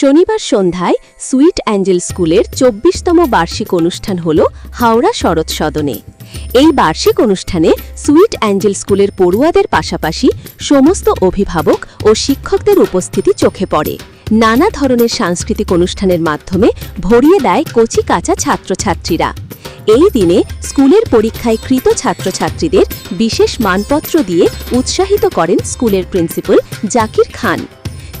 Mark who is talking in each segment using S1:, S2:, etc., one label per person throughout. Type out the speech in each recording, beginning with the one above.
S1: শনিবার সন্ধ্যায় sweet Angel স্কুলের চব্বিশতম বার্ষিক অনুষ্ঠান হল হাওড়া শরৎ সদনে। এই বার্ষিক অনুষ্ঠানে সুইট অ্যাঞ্জেল স্কুলের পড়ুয়াদের পাশাপাশি সমস্ত অভিভাবক ও শিক্ষকদের উপস্থিতি চোখে পড়ে। নানা ধরনের সাংস্কৃতিক অনুষ্ঠানের মাধ্যমে ভরিয়ে দেয় কচি কাঁচা ছাত্রছাত্রীরা। এই দিনে স্কুলের পরীক্ষায় কৃত ছাত্রছাত্রীদের বিশেষ মানপত্র দিয়ে উৎসাহিত করেন স্কুলের প্রিন্সিপাল জাকির খান।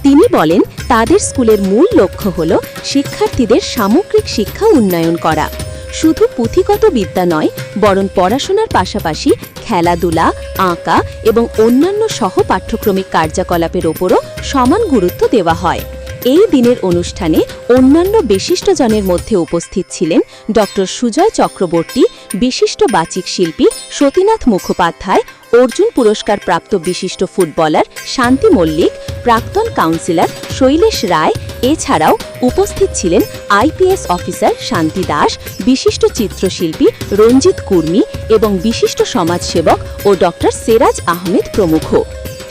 S1: তিনি বলেন তাদের স্কুলের মূল লক্ষ্য হল শিক্ষার্থীদের সামগ্রিক শিক্ষা উন্নয়ন করা। শুধু পুঁথিগত বিদ্যা নয়, বরং পড়াশোনার পাশাপাশি খেলাধুলা, আঁকা এবং অন্যান্য সহ পাঠ্যক্রমিক কার্যকলাপের ওপরও সমান গুরুত্ব দেওয়া হয়। এই দিনের অনুষ্ঠানে অন্যান্য বিশিষ্টজনের মধ্যে উপস্থিত ছিলেন ড সুজয় চক্রবর্তী, বিশিষ্ট বাচিক শিল্পী সতীনাথ মুখোপাধ্যায় অর্জুন পুরস্কার প্রাপ্ত বিশিষ্ট ফুটবলার শান্তি মল্লিক, প্রাক্তন কাউন্সিলর শৈলেশ রায়, এছাড়াও উপস্থিত ছিলেন আইপিএস অফিসার শান্তি দাস, বিশিষ্ট চিত্রশিল্পী রঞ্জিত কুর্মি এবং বিশিষ্ট সমাজসেবক ও ড সেরাজ আহমেদ প্রমুখ।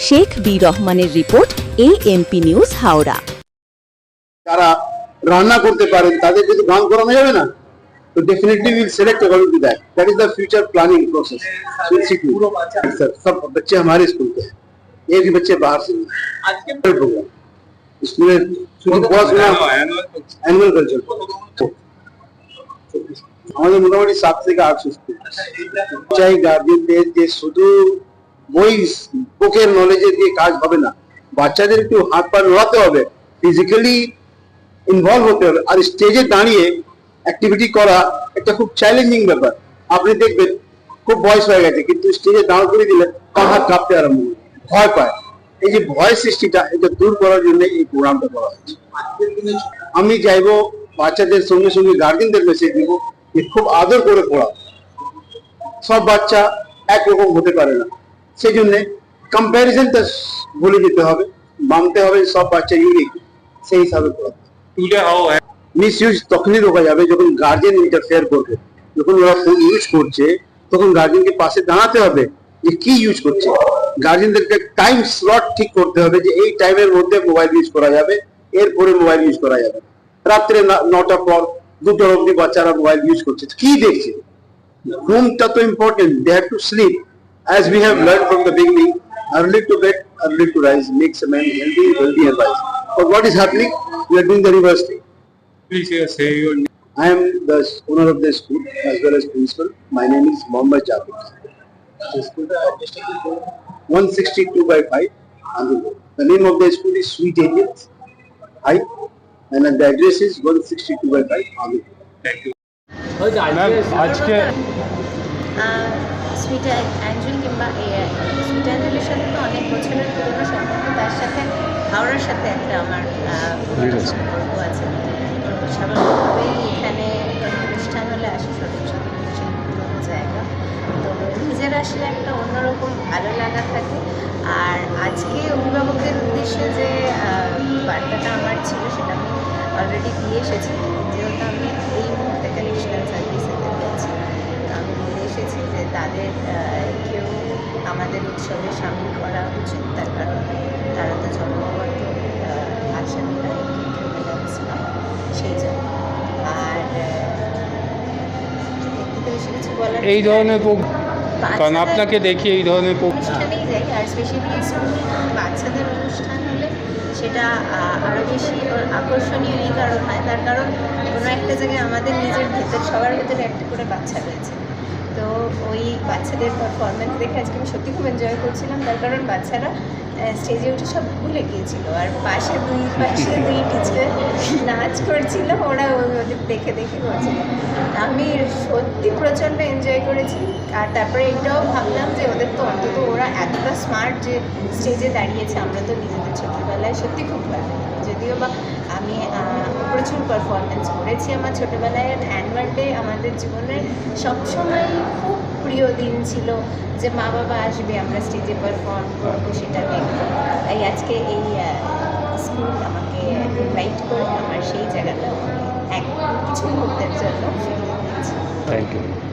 S1: শেখ বি রহমানের রিপোর্ট, এএমপি নিউজ হাওড়া।
S2: যারা রান্না করতে পারেন, তাদের করানো যাবে না? তো definitely will select according to that that is the future planning process पूरा सर सब बच्चे हमारे स्कूल के हैं ये भी बच्चे बाहर से नहीं
S3: आज के
S2: प्रोग्राम स्कूल শুধু পড়াশোনা অ্যানুয়াল কালচার আমাদের মোটামুটি সাত থেকে আটশো স্কুল চাই গার্জেনদের যে শুধু বই বুকের নলেজে দিয়ে কাজ হবে না বাচ্চাদের একটু হাত পা নোড়াতে হবে ফিজিক্যালি ইনভলভ হতে হবে আর স্টেজে দাঁড়িয়ে অ্যাক্টিভিটি করা একটা খুব চ্যালেঞ্জিং ব্যাপার। আপনি দেখবেন খুব বয়স হয়ে গেছে, কিন্তু স্টেজে দাঁড় করে দিলে পা হাত কাঁপতে আরম্ভ। ভয় পায়। এই যে ভয় সৃষ্টিটা, এটা দূর করার জন্য এই প্রোগ্রামটা করা হচ্ছে আমি চাইব বাচ্চাদের সঙ্গে সঙ্গে গার্জেনদের মেসেজ দিব, যে খুব আদর করে পড়া সব বাচ্চা একরকম হতে পারে না। সেই জন্য কম্প্যারিজনটা ভুলে যেতে হবে, মানতে হবে সব বাচ্চা ইউনিক সেই হিসাবে পড়া মিসইউজ তখনই রোকা যাবে যখন গার্জেন ইন্টারফেয়ার করবে যখন ওরা ফোন ইউজ করছে তখন গার্জেনকে পাশে দাঁড়াতে হবে যে কি ইউজ করছে গার্জেনদেরকে টাইম স্লট ঠিক করতে হবে যে এই টাইমের মধ্যে মোবাইল ইউজ করা যাবে এরপরে মোবাইল ইউজ করা যাবে রাত্রে নটা পর দুটোর অবধি বাচ্চারা মোবাইল ইউজ করছে কি দেখছে ঘুমটা তো important they have to sleep as we have learn from the beginning early to bed early to rise makes a man healthy healthy and rise but what is happening we are doing the reverse thing
S3: please say your name
S2: I am the owner of the school as well as principal. My name is Mohammad Jabir. The school address is 162 by 5 Andhra Road. The name of the school is Sweet Angels High and the address is 162 by 5 Andhra Road.
S3: thank you
S4: ma'am আজকে
S5: sweet Angel কিংবা AI sweet অ্যাঞ্জেলের সাথে তো অনেক বছরের পুরনো সম্পর্ক তার সাথে হাওড়ার সাথে একটা আমার. সম্পর্ক আছে। তো স্বাভাবিকভাবেই এখানে অনুষ্ঠান হলে আসে পুরনো জায়গা। তো নিজের আসলে একটা অন্যরকম ভালো লাগা থাকে। আর আজকে অভিভাবকদের উদ্দেশ্যে যে বার্তাটা আমার ছিল সেটা আমি অলরেডি দিয়ে এসেছি। যেহেতু আমি এই মুহূর্তে কালেকশনাল সার্ভিসে রয়েছি তো আমি বলে এসেছি যে তাদের কেউ আমাদের উৎসবে সামিল করা উচিত। তার কারণ সেই জন্য আর আহ, এর বেশি কিছু বলার
S4: এই ধরনের কারণ আপনাকে দেখি এই ধরনের
S5: অনুষ্ঠানেই যাই আর স্পেশালি স্কুল বাচ্চাদের অনুষ্ঠান হলে সেটা আহ, আরও বেশি আকর্ষণীয় এই কারণ। হয় তার কারণ কোনো একটা জায়গায় আমাদের নিজের ভেতর সবার ভেতরে একটা করে বাচ্চা রয়েছে। তো ওই বাচ্চাদের পারফরমেন্স দেখে আজকে আমি সত্যি খুব এনজয় করছিলাম। তার কারণ বাচ্চারা স্টেজে উঠে সব ভুলে গিয়েছিল। আর পাশে দুই পাশে দুই টিচার নাচ করছিল, ওরা ওদের দেখে দেখে করছিল। আমি সত্যি প্রচণ্ড এনজয় করেছি। আর তারপরে এটাও ভাবলাম যে ওদের তো অন্তত ওরা এতটা স্মার্ট যে স্টেজে দাঁড়িয়েছে, আমরা তো নিজেদের ছোটোবেলায় সত্যি খুব ভালো। যদিও বা আমি প্রচুর পারফরমেন্স করেছি আমার ছোটোবেলায় অ্যানুয়াল ডে আমাদের জীবনের সবসময় খুব প্রিয় দিন ছিল যে মা বাবা আসবে, আমরা স্টেজে পারফর্ম করব সেটা দেখব তাই আজকে এই স্কুল আমাকে ইনভাইট করে আমার সেই জায়গাটা, এক কিছু মুহূর্তের জন্য
S4: থ্যাংক ইউ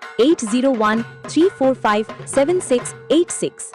S6: 801 345 7686.